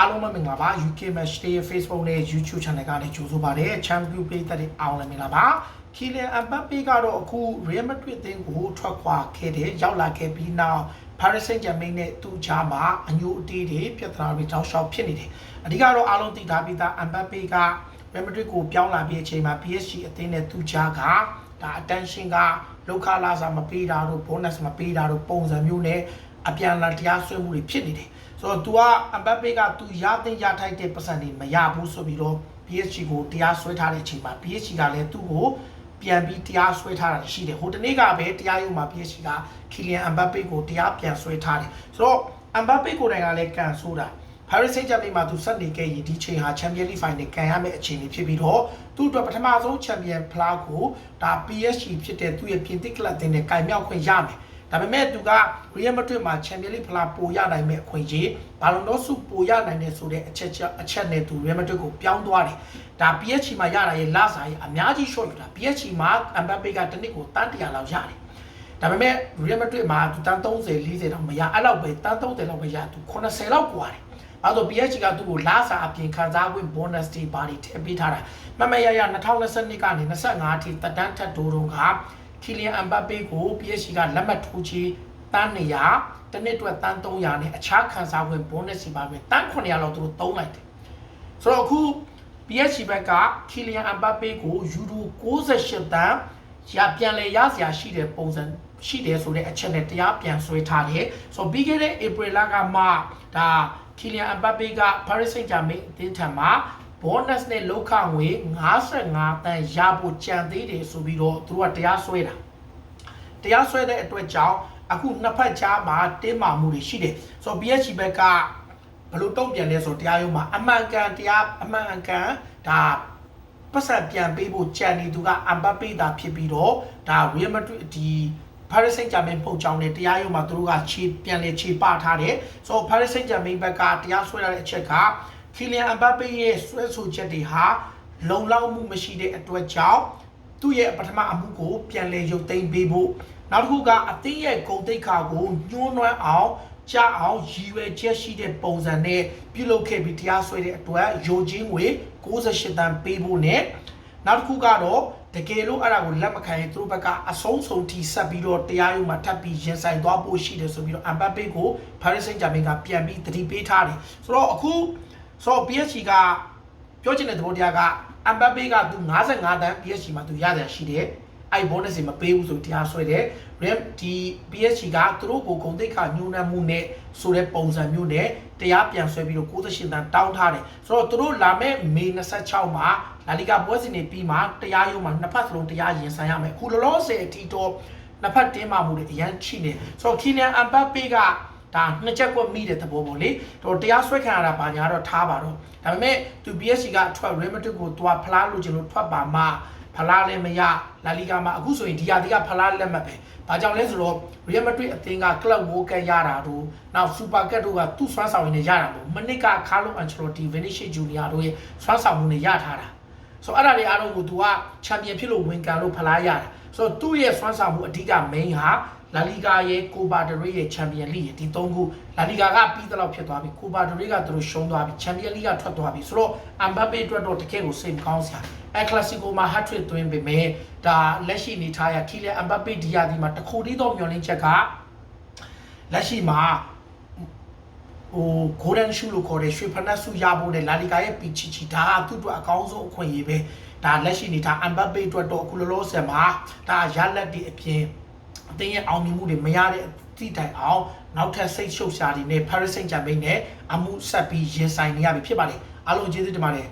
အားလုံးပဲမင်္ဂလာပါ UK Match Day ရဲ့ Facebook နဲ့ YouTube Channel ကနေကြိုဆိုပါရစေ Champion ပေးတဲ့အားလုံးလည်းမင်္ဂလာပါကီလန်အမ်ဘပ်ပေကတော့အခု Real Madrid အသင်းကိုထွက်ခွာခဲ့တယ်ရောက်လာခဲ့ပြီးနောက် Paris Saint-Germain နဲ့သူ့ကြားမှာအညိုအတေးတွေပြဿနာတွေတောက်လျှောက်ဖြစ်နေတယ်အဓိကတော့အားလုံးသိထားပြီးသားအမ်ဘပ်ပေက Real Madrid ကိုပြောင်းလာပြီးအချိန်မှာ PSG အသင်းနဲ့သူ့ကြားကဒါ attention ကလောက်ခလာစာမပေးတာတို့ bonus မပေးတာတို့ပုံစံမျိုးနဲ့ အပြန်အလှန်တရားစွဲမှုတွေဖြစ်နေတယ်ဆိုတော့ तू ကအမ်ဘပ်ပေက तू ရတဲ့ရထိုက်တဲ့ပတ်စံတွေမရဘူးဆိုပြီးတော့ PSG ကိုတရားစွဲထားတဲ့အချိန်မှာ PSG ကလည်းသူ့ကိုပြန်ပြီးတရားစွဲထားတာရှိတယ်ဟိုတနေ့ကပဲတရားရုံးမှာ PSG ကကီလီယန်အမ်ဘပ်ပေကိုတရားပြန်စွဲထားတယ်ဆိုတော့အမ်ဘပ်ပေကိုယ်တိုင်ကလည်းကန်ဆိုးတာ Paris Saint-Germain မှာသူဆက်နေခဲ့ရင်ဒီချိန်ဟာ Champions League Final ကန်ရမယ့်အခြေအနေဖြစ်ပြီးတော့သူ့အတွက်ပထမဆုံး Champion ဖလားကိုဒါ PSG ဖြစ်တဲ့သူ့ရဲ့ပြင်သစ်ကလပ်တင်နဲ့ကင်မြောက်ခွင့်ရမယ် ဒါပေမဲ့သူက Real Madrid မှာ Champions League ဖလားပိုရနိုင်မဲ့အခွင့်အရေးဘာလုံးတော့စုပိုရနိုင်တယ်ဆိုတဲ့အချက်ချက်အချက်နဲ့သူ Real Madrid ကိုပြောင်းသွားတယ်ဒါ PSG မှာရတာရဲ့လစာရဲ့အများကြီး short ယူတာ PSG မှာ Mbappe ကတစ်နှစ်ကိုတန်း100လောက်ရတယ်ဒါပေမဲ့ Real Madrid မှာသူတန်း30 40တော့မရအဲ့လောက်ပဲတန်း30လောက်ပဲရသူ80လောက်กว่าတယ်အဲ့တော့ PSG ကသူ့ကိုလာစာအပြင်ခံစား권 bonus တွေပါတွေထည့်ပေးထားတာမမရရ2022ကနေ25အထိတက်တန်းထက်တိုးတုန်းက ကီလီယန်အမ်ဘပ်ပေကို PSG ကလက်မှတ်ထိုးချေတန်း100တစ်နှစ်အတွက်တန်း300နဲ့အခြားခံစား권 bonus တွေပါပဲတန်း900လောက်သူတို့သုံးလိုက်တယ်ဆိုတော့အခု PSG ဘက်ကကီလီယန်အမ်ဘပ်ပေကိုယူရို68တန်းရပြန်လဲရစရာရှိတဲ့ပုံစံရှိတယ်ဆိုတဲ့အချက်နဲ့တရားပြန်ဆွဲထားတယ်ဆိုတော့ပြီးခဲ့တဲ့ April လကမှဒါကီလီယန်အမ်ဘပ်ပေက Paris Saint-Germain အသင်းထံမှာ bonus နဲ့လောက်ခငွေ55တန်းရဖို့ကြံသေးတယ်ဆိုပြီးတော့သူတို့ကတရားစွဲတာတရားစွဲတဲ့အတွက်ကြောင့်အခုနှစ်ဖက်ကြားမှာတင်းမာမှုတွေရှိတယ်ဆိုတော့ PSG ဘက်ကဘယ်လိုတုံ့ပြန်လဲဆိုတော့တရားရုံးမှာအမှန်ကန်တရားအမှန်ကန်ဒါပတ်စံပြန်ပေးဖို့ကြံနေသူကအမ်ဘပ်ပေတာဖြစ်ပြီးတော့ဒါ Real Madrid ဒီ Paris Saint-Germain ပုံကြောင်းနဲ့တရားရုံးမှာသူတို့ကခြေပြန်လေခြေပထားတယ်ဆိုတော့ Paris Saint-Germain ဘက်ကတရားစွဲရတဲ့အချက်က ကီလီယန်အမ်ဘပ်ပေရဲ့ဆွဲဆိုချက်တွေဟာလုံလောက်မှုမရှိတဲ့အတွက်ကြောင့်သူ့ရဲ့ပထမအမှုကိုပြန်လေရုပ်သိမ်းပေးဖို့နောက်တစ်ခုကအသင်းရဲ့ဂုံတိတ်ခါကိုညှိုးနွမ်းအောင်ကြအောင်ရည်ရွယ်ချက်ရှိတဲ့ပုံစံနဲ့ပြုလုပ်ခဲ့ပြီးတရားစွဲတဲ့အတွက်ယိုချင်းငွေ68တန်းပေးဖို့နဲ့နောက်တစ်ခုကတော့တကယ်လို့အဲ့ဒါကိုလက်မခံရင်သူတို့ဘက်ကအဆုံးစုံထိဆက်ပြီးတော့တရားရုံးမှာထပ်ပြီးရင်ဆိုင်သွားဖို့ရှိတယ်ဆိုပြီးတော့အမ်ဘပ်ပေကို Paris Saint-Germain ကပြန်ပြီးတတိပေးထားတယ်ဆိုတော့အခု ဆိုတော့ PSG ကပြောချင်တဲ့သဘောတရားကအမ်ဘပ်ပေကသူ55တန်း PSG မှာသူရတယ်ရှိတယ်အဲ့ bonus တွေမပေးဘူးဆိုတရားဆွဲတယ် RAM ဒီ PSG ကသူတို့ကိုဂုံတိတ်ခညှိုးနှံမှုနဲ့ဆိုတဲ့ပုံစံမျိုးနဲ့တရားပြန်ဆွဲပြီးတော့68တန်းတောင်းထားတယ်ဆိုတော့သူတို့လာမဲ့မေ26မှာလာလီဂါပွဲစဉ်တွေပြီးမှတရားရုံးမှာနှစ်ဖက်စလုံးတရားရင်ဆိုင်ရမယ်အခုလောလောဆယ်အထိတော့နှစ်ဖက်တင်းမာမှုတွေအရန်ချိနေဆိုတော့ကီလန်အမ်ဘပ်ပေက ဒါနှစ်ချက်ကွက်မိတဲ့သဘောပေါ့လေတော့တရားစွဲခံရတာဘာညာတော့ထားပါတော့ဒါပေမဲ့သူ PSG ကထွက် Real Madrid ကိုတွားဖလားလို့ကျွန်တော်ထွက်ပါမှဖလားလည်းမရလာလီဂါမှာအခုဆိုရင်ဒီယာဒီကဖလားလက်မှတ်ပဲ။ဘာကြောင့်လဲဆိုတော့ Real Madrid အသင်းက Club World Cup ရတာတို့နောက် Super Cup တို့ကသူ့စွမ်းဆောင်ရည်နဲ့ရတာပေါ့။မနစ်က Carlo Ancelotti, Vinicius Junior တို့ရဲ့စွမ်းဆောင်မှုနဲ့ရထားတာ။ဆိုတော့အဲ့ဒါတွေအားလုံးကို तू က Champion ဖြစ်လို့ဝင်ကန်လို့ဖလားရတာ။ဆိုတော့သူ့ရဲ့စွမ်းဆောင်မှုအဓိက main ဟာ လာလီဂါရဲ့ကိုပါဒရေးရဲ့ချန်ပီယံလိရဲ့ဒီ၃ခုလာလီဂါကပြီးတော့ဖြစ်သွားပြီကိုပါဒရေးကသူတို့ရှုံးသွားပြီချန်ပီယံလိကထွက်သွားပြီဆိုတော့အမ်ဘပ်ပေအတွက်တော့တကယ်ကိုစိတ်မကောင်းစရာအဲကလပ်စီကိုမှာ hat trick သွင်းပေမဲ့ဒါလက်ရှိအနေထားရခီလန်အမ်ဘပ်ပေဒီယာဒီမှာတခုတည်းသောမျှော်လင့်ချက်ကလက်ရှိမှာဟို golden shoe လို့ခေါ်တဲ့ရွှေဖနက်ဆုရဖို့နဲ့လာလီဂါရဲ့ပီချီချီဒါကသူ့အတွက်အကောင်းဆုံးအခွင့်အရေးပဲဒါလက်ရှိနေတာအမ်ဘပ်ပေအတွက်တော့အခုလောလောဆယ်မှာဒါရလက်တွေအပြင် အသင်းရဲ့အောင်မြင်မှုတွေမရတဲ့အသည့်တိုင်အောင်နောက်ထပ်စိတ်ရှုပ်ရှားတွေနဲ့ Paris Saint-Germain နဲ့အမှုဆက်ပြီးရင်ဆိုင်နေရပြီဖြစ်ပါတယ်အားလုံးကျေးဇူးတင်ပါတယ်